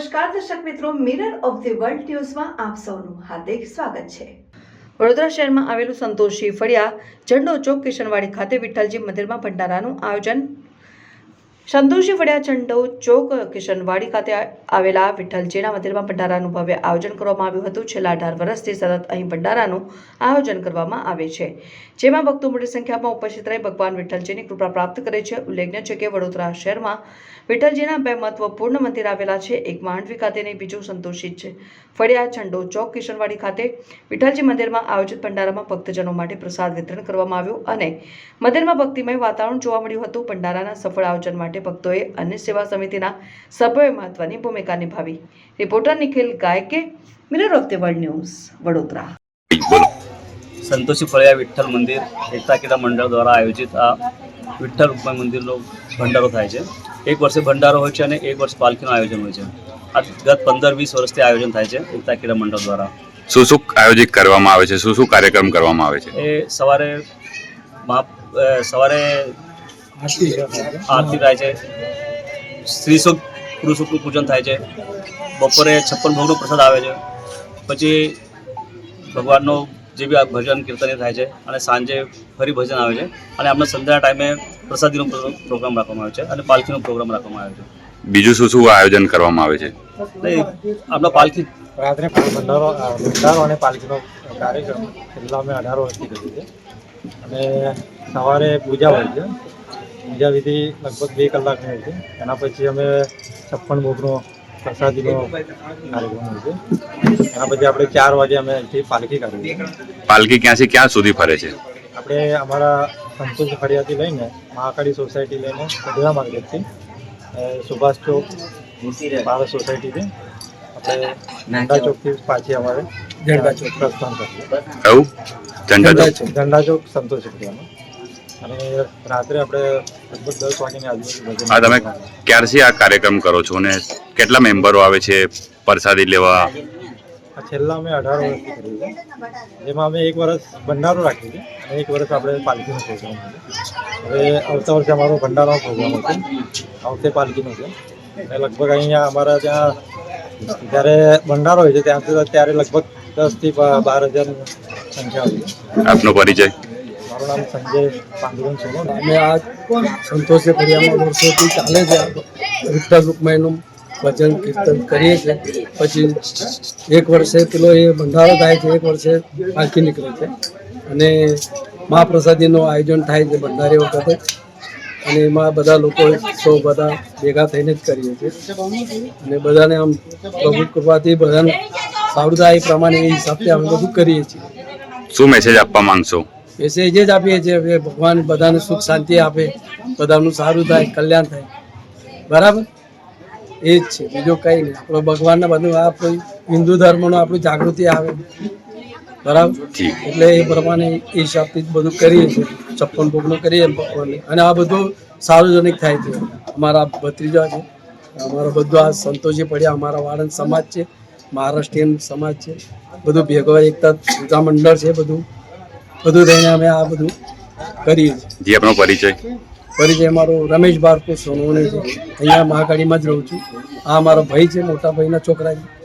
નમસ્કાર, દર્શક મિત્રો મિરર ઓફ ધી વર્લ્ડ ન્યૂઝમાં આપ સૌનું હાર્દિક સ્વાગત છે. વડોદરા શહેરમાં આવેલું સંતોષી ફળિયા, ઝંડો ચોક, કિશનવાડી ખાતે વિઠ્ઠલજી મંદિરમાં ભંડારાનું આયોજન સંતોષી વડિયા ચંડો ચોક કિશનવાડી ખાતે આવેલા વિઠ્ઠલજીના મંદિરમાં ભંડારાનું ભવ્ય આયોજન કરવામાં આવ્યું હતું. છેલ્લા અઢાર વર્ષથી સતત અહીં ભંડારાનું આયોજન કરવામાં આવે છે. જેમાં ભક્તો મોટી સંખ્યામાં ઉપસ્થિત રહી ભગવાન વિઠ્ઠલજીની કૃપા પ્રાપ્ત કરે છે. ઉલ્લેખનીય છે કે વડોદરા શહેરમાં વિઠ્ઠલજીના બે મહત્વપૂર્ણ મંદિર આવેલા છે. એક માંડવી ખાતે અને બીજું સંતોષિત છે. ફળિયા ચંડો ચોક કિશનવાડી ખાતે વિઠ્ઠલજી મંદિરમાં આયોજિત ભંડારામાં ભક્તજનો માટે પ્રસાદ વિતરણ કરવામાં આવ્યું અને મંદિરમાં ભક્તિમય વાતાવરણ જોવા મળ્યું હતું. ભંડારાના સફળ આયોજન માટે ભક્તોએ અન્ય સેવા સમિતિના સભ્યોએ મહત્વની ભૂમિકા નિભાવી. Reporter Nikhil Gayke mirror of the world news Vadodara. Santoshi Faliya Vitthal મંદિર એકતા ક્રીડા મંડળ દ્વારા આયોજિત આ વિઠ્ઠલ રૂકમાઈ મંદિરનો ભંડારો થાય છે. એક વર્ષે ભંડારો હોય છે અને એક વર્ષ પાલખીનું આયોજન હોય છે. આ ગત પંદર વીસ વર્ષથી આયોજન થાય છે એકતા ક્રીડા મંડળ દ્વારા. શું શું આયોજિત કરવામાં આવે છે? શું શું કાર્યક્રમ કરવામાં આવે છે? એ સવારે સવારે આરતી થાય છે. સ્ત્રી સુખ પુરુષ સુખનું પૂજન થાય છે. બપોરે છપ્પન ભોગનો પ્રસાદ આવે છે. પછી ભગવાનનો જે બી ભજન કીર્તન થાય છે અને સાંજે ફરી ભજન આવે છે. અને આપણે સંધ્યાના ટાઈમે પ્રસાદીનો પ્રોગ્રામ રાખવામાં આવે છે અને પાલખીનો પ્રોગ્રામ રાખવામાં આવે છે. બીજું શું શું આયોજન કરવામાં આવે છે? નહીં આપણા પાલખી રાત્રે ભંડારો અને પાલખીનો કાર્યક્રમ છેલ્લા અમે અઢાર વર્ષથી કરીએ છીએ. અને સવારે પૂજા હોય છે. પૂજા વિધિ લગભગ બે કલાકની હોય છે. એના પછી અમે છપ્પન ભોગનો પ્રસાદીનો કાર્યક્રમ હોય છે. એના પછી આપણે ચાર વાગે અમે અહીંથી પાલખી કાઢીએ પાલખી પાલકી ક્યાંથી ક્યાં સુધી ફરે છે? આપણે અમારા સંતોષ ફળિયાથી લઈને મહાકાળી સોસાયટી લઈને કઢિયા માર્કેટથી સુભાષ ચોક ભારત સોસાયટીથી આપણે ઝંડા ચોકથી પાછી અમારે ઝંડા ચોક. પ્રસ્થાન કરીએ. ઝંડા ચોક. ઝંડા ચોક સંતોષ ફળિયામાં. અને રાત્રે આપણે લગભગ દસ વાગ્યાની આજુબાજુ હા તમે ક્યારથી આ કાર્યક્રમ કરો છો ને કેટલા મેમ્બરો આવે છે પ્રસાદી લેવા? આ છેલ્લા અમે અઢાર વર્ષથી કર્યું છે જેમાં અમે એક વર્ષ ભંડારો રાખીએ છીએ અને એક વર્ષ આપણે પાલખીનો પ્રોગ્રામ હવે આવતા વર્ષે અમારો ભંડારાનો પ્રોગ્રામ હતો. આવતે પાલખીનો છે. અને લગભગ અહીંયા અમારા ત્યાં જ્યારે ભંડારો હોય છે ત્યાં ત્યારે લગભગ દસથી બાર હજારની સંખ્યા હોય છે. આપનો પરિચય? મારું નામ સંજય પાંડુરંગ સોનોને અમે આ સંતોષે ફરિયામાં વર્ષોથી ચાલે છે. વિઠ્ઠલ રૂકમાઈનું ભજન કીર્તન કરીએ છીએ પછી એક વર્ષે પેલો એ ભંડારો થાય છે, એક વર્ષે પાલખી નીકળે છે. અને મહાપ્રસાદીનું આયોજન થાય છે ભંડારી વખતે. અને એમાં બધા લોકો સૌ બધા ભેગા થઈને જ કરીએ છીએ. અને બધાને આમ પ્રભુ કૃપાથી બધાને સારું પ્રમાણે એ હિસાબથી અમે બધું કરીએ છીએ. શું મેસેજ આપવા માંગશો? મેસેજ જ આપીએ છીએ કે ભગવાન બધાને સુખ શાંતિ આપે બધાનું સારું થાય કલ્યાણ થાય. બરાબર? એ જ છે બીજું કંઈ નહીં. આપણો ભગવાનને બધું આપણું હિન્દુ ધર્મનું આપણું જાગૃતિ આવે. બરાબર? એટલે એ પ્રમાણે એ હિસાબથી બધું કરીએ છીએ. છપ્પન ભોગનું કરીએ ભગવાનને. અને આ બધું સાર્વજનિક થાય છે. અમારા ભત્રીજા છે. અમારો બધો આ સંતોષી પડ્યા. અમારા વાળંદ સમાજ છે. મહારાષ્ટ્રીયન સમાજ છે. બધું ભેગો એકતા પૂજા મંડળ છે બધું. બધું થઈને અમે આ બધું કરીએ છીએ. જી આપણો પરિચય. પરિચય મારો રમેશ બારકો સોનવણી છે. અહીંયા મહાકાળીમાં જ રહું છું. આ મારો ભાઈ છે મોટા ભાઈના છોકરા છે.